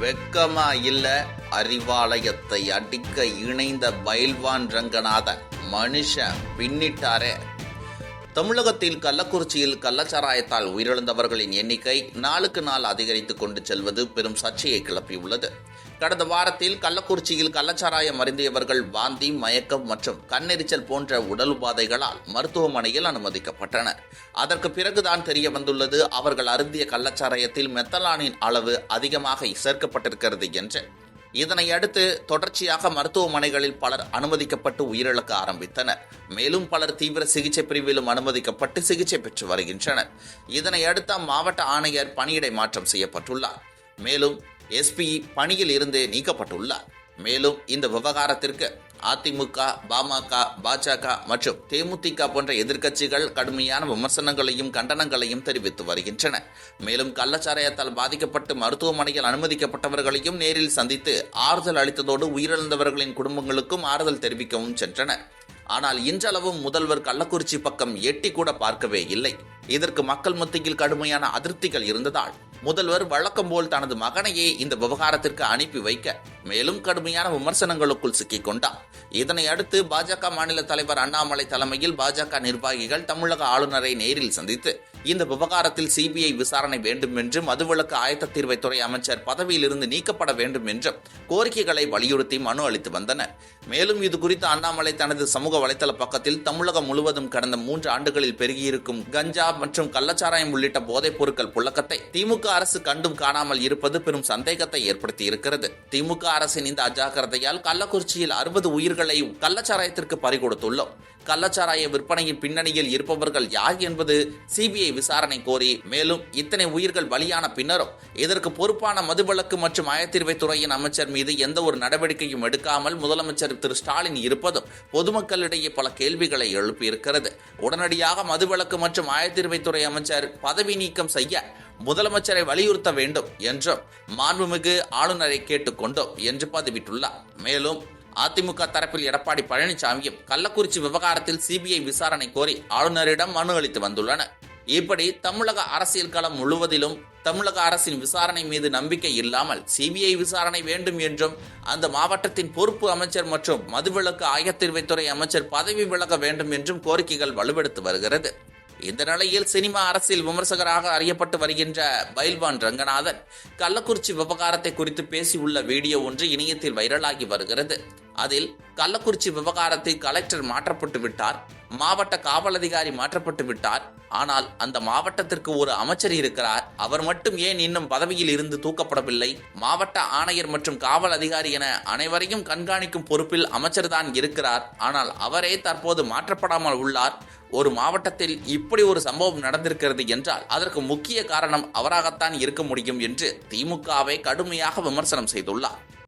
வெக்கமா இல்ல அறிவாலயத்தை அடிக்க இணைந்த பயில்வான் ரங்கநாதன். மனுஷன் பின்னிட்டாரே. தமிழகத்தில் கள்ளக்குறிச்சியில் கள்ளச்சாராயத்தால் உயிரிழந்தவர்களின் எண்ணிக்கை நாளுக்கு நாள் அதிகரித்து கொண்டு செல்வது பெரும் சர்ச்சையை கிளப்பியுள்ளது. கடந்த வாரத்தில் கள்ளக்குறிச்சியில் கள்ளச்சாராயம் அருந்தியவர்கள் வாந்தி மயக்கம் மற்றும் கண்ணெரிச்சல் போன்ற உடல் உபாதைகளால் மருத்துவமனையில் அனுமதிக்கப்பட்டனர். அதற்கு பிறகுதான் தெரிய வந்துள்ளது அவர்கள் அருந்திய கள்ளச்சாராயத்தில் மெத்தலானின் அளவு அதிகமாக சேர்க்கப்பட்டிருக்கிறது என்று. இதனை அடுத்து தொடர்ச்சியாக மருத்துவமனைகளில் பலர் அனுமதிக்கப்பட்டு உயிரிழக்க ஆரம்பித்தனர். மேலும் பலர் தீவிர சிகிச்சை பிரிவிலும் அனுமதிக்கப்பட்டு சிகிச்சை பெற்று வருகின்றனர். இதனை அடுத்து அம்மாவட்ட ஆணையர் பணியிடை மாற்றம் செய்யப்பட்டுள்ளார். மேலும் எஸ்பி பணியில் இருந்து நீக்கப்பட்டுள்ளார். மேலும் இந்த விவகாரத்திற்கு அதிமுக பாமக பாஜக மற்றும் தேமுதிக போன்ற எதிர்க்கட்சிகள் கடுமையான விமர்சனங்களையும் கண்டனங்களையும் தெரிவித்து வருகின்றன. மேலும் கள்ளச்சாராயத்தால் பாதிக்கப்பட்டு மருத்துவமனையில் அனுமதிக்கப்பட்டவர்களையும் நேரில் சந்தித்து ஆறுதல் அளித்ததோடு உயிரிழந்தவர்களின் குடும்பங்களுக்கும் ஆறுதல் தெரிவிக்கவும் சென்றனர். ஆனால் இன்றளவும் முதல்வர் கள்ளக்குறிச்சி பக்கம் எட்டி கூட பார்க்கவே இல்லை. இதற்கு மக்கள் மத்தியில் கடுமையான அதிருப்திகள் இருந்ததால் முதல்வர் வழக்கம் போல் தனது மகனையே இந்த விவகாரத்திற்கு அனுப்பி வைக்க மேலும் கடுமையான விமர்சனங்களுக்குள் சிக்கிக் கொண்டார் இதனை அடுத்து பாஜக மாநில தலைவர் அண்ணாமலை தலைமையில் பாஜக நிர்வாகிகள் தமிழக ஆளுநரை நேரில் சந்தித்து இந்த விவகாரத்தில் சிபிஐ விசாரணை வேண்டும் என்றும் மதுவிலக்கு ஆயத்த தீர்வைத்துறை அமைச்சர் பதவியிலிருந்து நீக்கப்பட வேண்டும் என்றும் கோரிக்கைகளை வலியுறுத்தி மனு அளித்து வந்தனர். மேலும் இது குறித்து அண்ணாமலை தனது சமூக வலைதள பக்கத்தில் தமிழகம் முழுவதும் கடந்த மூன்று ஆண்டுகளில் பெருகியிருக்கும் கஞ்சா மற்றும் கள்ளச்சாராயம் உள்ளிட்ட போதைப் பொருட்கள் புழக்கத்தை திமுக அரசு கண்டும் காணாமல் இருப்பது பெரும் சந்தேகத்தை ஏற்படுத்தி இருக்கிறது திமுக அரசின் இந்த அஜாக்கிரதையால் கள்ளக்குறிச்சியில் அறுபது உயிர்களையும் கள்ளச்சாராயத்திற்கு பறிகொடுத்துள்ளோம். கள்ளச்சாராய விற்பனையின் பின்னணியில் இருப்பவர்கள் யார் என்பது சிபிஐ விசாரணை கோரி மேலும் இத்தனை உயிர்கள் பலியான பின்னரும் இதற்கு பொறுப்பான மதுவிலக்கு மற்றும் ஆயத்தீர்வைத்துறையின் அமைச்சர் மீது எந்த ஒரு நடவடிக்கையும் எடுக்காமல் முதலமைச்சர் திரு. ஸ்டாலின் இருப்பதும் பொதுமக்களிடையே பல கேள்விகளை எழுப்பியிருக்கிறது. உடனடியாக மதுவிலக்கு மற்றும் துறை அமைச்சர் பதவி நீக்கம் செய்ய முதலமைச்சரை வலியுறுத்த வேண்டும் என்றும் மாண்புமிகு ஆளுநரை கேட்டுக்கொண்டோம் என்று பதிவிட்டுள்ளார். மேலும் அதிமுக தரப்பில் எடப்பாடி பழனிசாமியும் கள்ளக்குறிச்சி விவகாரத்தில் சிபிஐ விசாரணை கோரி ஆளுநரிடம் மனு அளித்து வந்துள்ளனர். இப்படி தமிழக அரசியல் களம் முழுவதிலும் தமிழக அரசின் விசாரணை மீது நம்பிக்கை இல்லாமல் சிபிஐ விசாரணை வேண்டும் என்றும் அந்த மாவட்டத்தின் பொறுப்பு அமைச்சர் மற்றும் மதுவிலக்கு ஆயத்தீர்வைத்துறை அமைச்சர் பதவி விலக வேண்டும் என்றும் கோரிக்கைகள் வலுவெடுத்து வருகிறது. இந்த நிலையில் சினிமா அரசியல் விமர்சகராக அறியப்பட்டு வருகின்ற பைல்வான் ரங்கநாதன் கள்ளக்குறிச்சி விவகாரத்தை குறித்து பேசியுள்ள வீடியோ ஒன்று இணையத்தில் வைரலாகி வருகிறது. அதில் கள்ளக்குறிச்சி விவகாரத்தில் கலெக்டர் மாற்றப்பட்டு விட்டார் மாவட்ட காவல் அதிகாரி மாற்றப்பட்டு விட்டார். ஆனால் அந்த மாவட்டத்திற்கு ஒரு அமைச்சர் இருக்கிறார். அவர் மட்டும் ஏன் இன்னும் பதவியில் இருந்து தூக்கப்படவில்லை? மாவட்ட ஆணையர் மற்றும் காவல் அதிகாரி என அனைவரையும் கண்காணிக்கும் பொறுப்பில் அமைச்சர் தான் இருக்கிறார். ஆனால் அவரே தற்போது மாற்றப்படாமல் உள்ளார். ஒரு மாவட்டத்தில் இப்படி ஒரு சம்பவம் நடந்திருக்கிறது என்றால் அதற்கு முக்கிய காரணம் அவராகத்தான் இருக்க முடியும் என்று திமுகவை கடுமையாக விமர்சனம் செய்துள்ளார்.